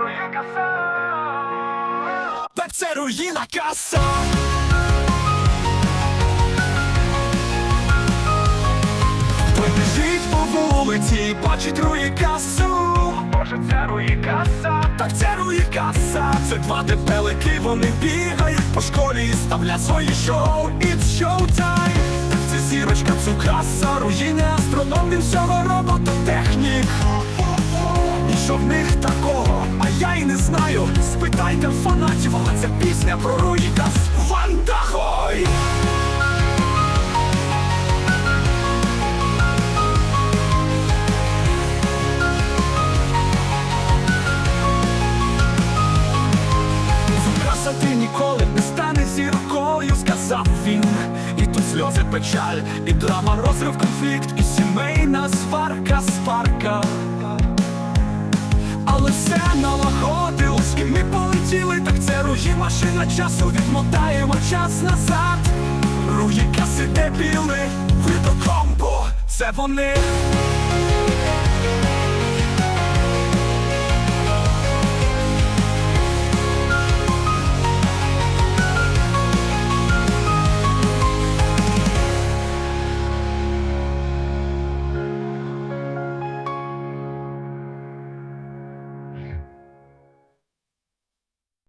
руїна каса. Це руїна каса. Той по вулиці, бачить руї касу. Може це руїна каса. Так це руї каса. Це два дебелики, вони бігають по школі і ставлять свої шоу. It's showtime. Так це зірочка, цукаса, руїни астроном, він всього робототехнік. Що в них такого? А я й не знаю. Спитайте фанатів, але це пісня про руїкас. Вандахой! Краса ти ніколи не стане зіркою, сказав він. І тут сльози печаль, і драма, розрив, конфлікт, і сімейна сварка, спарка. Машина часу, відмотаємо час назад. Руї каси дебіли, видокомбо, це вони.